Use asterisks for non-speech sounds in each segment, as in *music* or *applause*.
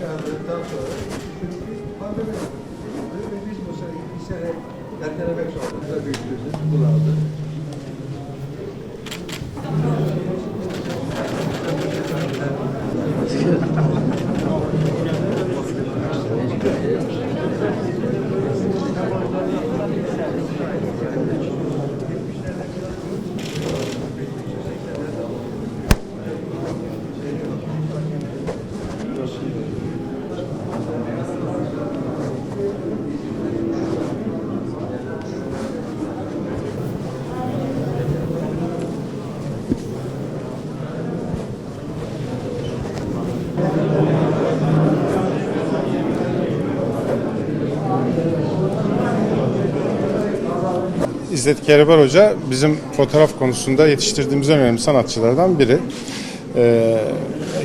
çağırdıktan sonra pandemi oldu. Ve biz bu sene bir sene ertelemek zorunda büyüklüğümüz bunaldı. İzzet Kereber Hoca bizim fotoğraf konusunda yetiştirdiğimiz önemli sanatçılardan biri. Ee,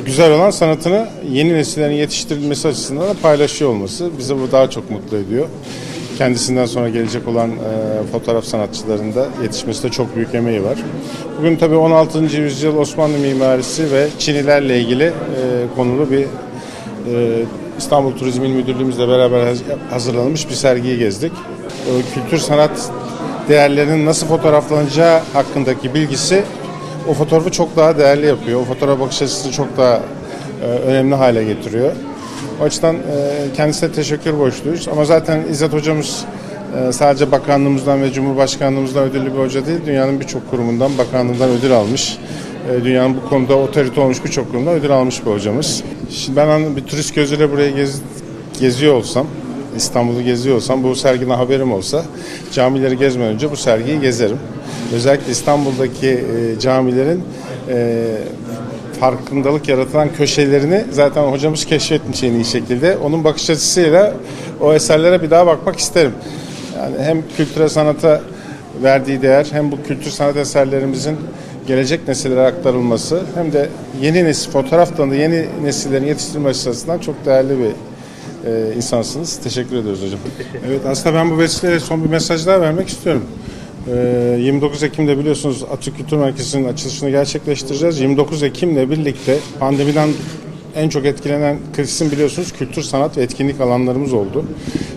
güzel olan sanatını yeni nesillerin yetiştirilmesi açısından da paylaşıyor olması bizi bu daha çok mutlu ediyor. Kendisinden sonra gelecek olan e, fotoğraf sanatçılarında yetişmesinde çok büyük emeği var. Bugün tabii 16. yüzyıl Osmanlı mimarisi ve Çinilerle ilgili e, konulu bir e, İstanbul Turizm İl Müdürlüğümüzle beraber haz- hazırlanmış bir sergiyi gezdik. O kültür sanat değerlerinin nasıl fotoğraflanacağı hakkındaki bilgisi o fotoğrafı çok daha değerli yapıyor. O fotoğraf bakış açısını çok daha e, önemli hale getiriyor. O açıdan e, kendisine teşekkür borçluyuz. Ama zaten İzzet hocamız e, sadece bakanlığımızdan ve Cumhurbaşkanlığımızdan ödüllü bir hoca değil, dünyanın birçok kurumundan, bakanlığından ödül almış. E, Dünyanın bu konuda otorite olmuş birçok kurumdan ödül almış bir hocamız. Şimdi ben hani bir turist gözüyle buraya gez, geziyor olsam, İstanbul'u geziyor olsam, bu sergiden haberim olsa camileri gezmeden önce bu sergiyi gezerim. Özellikle İstanbul'daki e, camilerin e, farkındalık yaratılan köşelerini zaten hocamız keşfetmiş en iyi şekilde. Onun bakış açısıyla o eserlere bir daha bakmak isterim. Yani hem kültüre sanata verdiği değer hem bu kültür sanat eserlerimizin gelecek nesillere aktarılması hem de yeni nesil fotoğraf dalında yeni nesillerin yetiştirilmesi açısından çok değerli bir e, insansınız. Teşekkür ediyoruz hocam. Evet aslında ben bu vesileyle son bir mesaj daha vermek istiyorum. E, 29 Ekim'de biliyorsunuz Atatürk Kültür Merkezi'nin açılışını gerçekleştireceğiz. 29 Ekim'le birlikte pandemiden en çok etkilenen kesim biliyorsunuz kültür, sanat ve etkinlik alanlarımız oldu.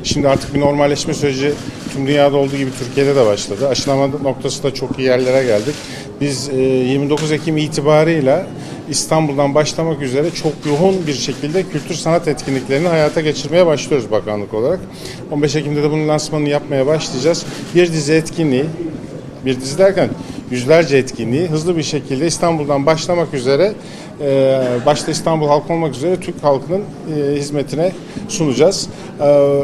Şimdi artık bir normalleşme süreci tüm dünyada olduğu gibi Türkiye'de de başladı. Aşılama noktası da çok iyi yerlere geldik. Biz e, 29 Ekim itibarıyla İstanbul'dan başlamak üzere çok yoğun bir şekilde kültür sanat etkinliklerini hayata geçirmeye başlıyoruz bakanlık olarak. 15 Ekim'de de bunun lansmanını yapmaya başlayacağız. Bir dizi etkinliği, bir dizi derken yüzlerce etkinliği hızlı bir şekilde İstanbul'dan başlamak üzere e, başta İstanbul halkı olmak üzere Türk halkının e, hizmetine sunacağız. E,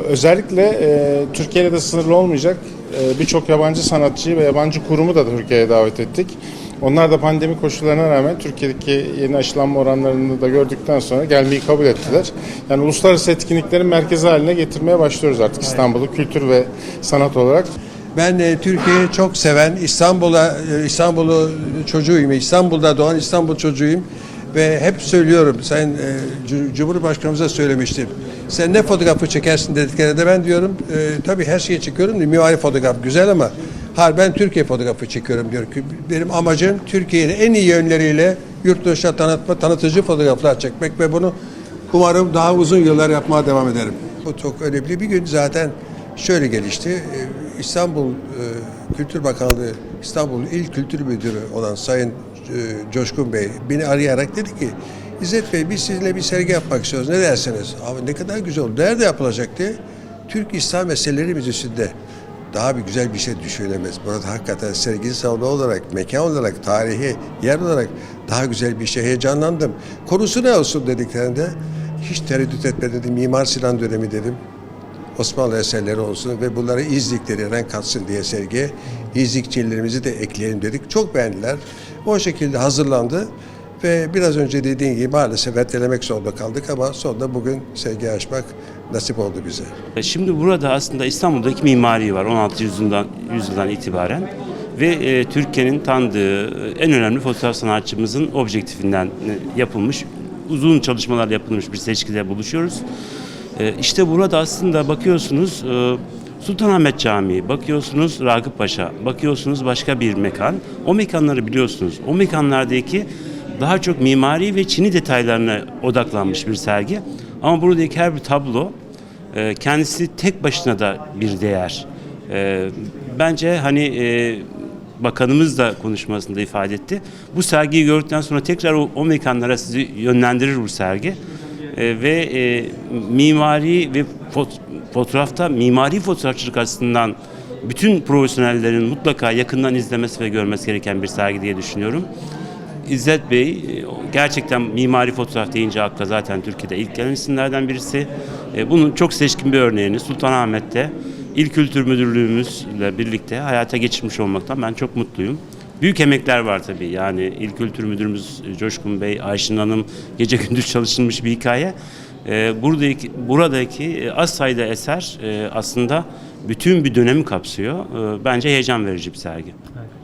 özellikle e, Türkiye'de de sınırlı olmayacak birçok yabancı sanatçıyı ve yabancı kurumu da Türkiye'ye davet ettik. Onlar da pandemi koşullarına rağmen Türkiye'deki yeni aşılanma oranlarını da gördükten sonra gelmeyi kabul ettiler. Yani uluslararası etkinliklerin merkezi haline getirmeye başlıyoruz artık İstanbul'u kültür ve sanat olarak. Ben e, Türkiye'yi çok seven, İstanbul'a e, İstanbul'u çocuğuyum. İstanbul'da doğan İstanbul çocuğuyum ve hep söylüyorum. Sen e, Cu- Cumhurbaşkanımıza söylemiştim. Sen ne fotoğrafı çekersin dediklerinde ben diyorum e, tabii her şeyi çekiyorum. Mimari fotoğraf güzel ama hayır ben Türkiye fotoğrafı çekiyorum diyor benim amacım Türkiye'nin en iyi yönleriyle yurt dışına tanıtma, tanıtıcı fotoğraflar çekmek ve bunu umarım daha uzun yıllar yapmaya devam ederim. Bu çok önemli bir gün zaten şöyle gelişti. Ee, İstanbul e, Kültür Bakanlığı İstanbul İl Kültür Müdürü olan Sayın e, Coşkun Bey beni arayarak dedi ki İzzet Bey biz sizinle bir sergi yapmak istiyoruz. Ne dersiniz? Abi ne kadar güzel oldu. Nerede yapılacaktı? Türk İslam Meseleleri Müzesi'nde daha bir güzel bir şey düşünülemez. Burada hakikaten sergi salonu olarak, mekan olarak, tarihi yer olarak daha güzel bir şey heyecanlandım. Konusu ne olsun dediklerinde hiç tereddüt etme dedim. Mimar Sinan dönemi dedim. Osmanlı eserleri olsun ve bunları izlikleri renk katsın diye sergiye izlikçilerimizi de ekleyelim dedik. Çok beğendiler. O şekilde hazırlandı ve biraz önce dediğim gibi maalesef ertelemek zorunda kaldık ama sonunda bugün sergi açmak nasip oldu bize. Şimdi burada aslında İstanbul'daki mimari var 16 yüzyıldan, yüzyıldan itibaren ve e, Türkiye'nin tanıdığı e, en önemli fotoğraf sanatçımızın objektifinden e, yapılmış uzun çalışmalar yapılmış bir seçkide buluşuyoruz. E, işte burada aslında bakıyorsunuz e, Sultanahmet Camii, bakıyorsunuz Ragıp Paşa, bakıyorsunuz başka bir mekan. O mekanları biliyorsunuz. O mekanlardaki daha çok mimari ve çini detaylarına odaklanmış bir sergi. Ama buradaki her bir tablo e, kendisi tek başına da bir değer. E, bence hani e, bakanımız da konuşmasında ifade etti. Bu sergiyi gördükten sonra tekrar o, o mekanlara sizi yönlendirir bu sergi. E, ve e, mimari ve fot- fotoğrafta mimari fotoğrafçılık açısından bütün profesyonellerin mutlaka yakından izlemesi ve görmesi gereken bir sergi diye düşünüyorum. İzzet Bey e, gerçekten mimari fotoğraf deyince akla zaten Türkiye'de ilk gelen isimlerden birisi. E, Bunun çok seçkin bir örneğini Sultanahmet'te İl Kültür Müdürlüğümüzle birlikte hayata geçirmiş olmaktan ben çok mutluyum. Büyük emekler var tabii. Yani İl Kültür Müdürümüz Coşkun Bey, Ayşin Hanım gece *laughs* gündüz çalışılmış bir hikaye. E, Buradaki buradaki e, az sayıda eser aslında bütün bir dönemi kapsıyor. Bence heyecan verici bir sergi. Evet.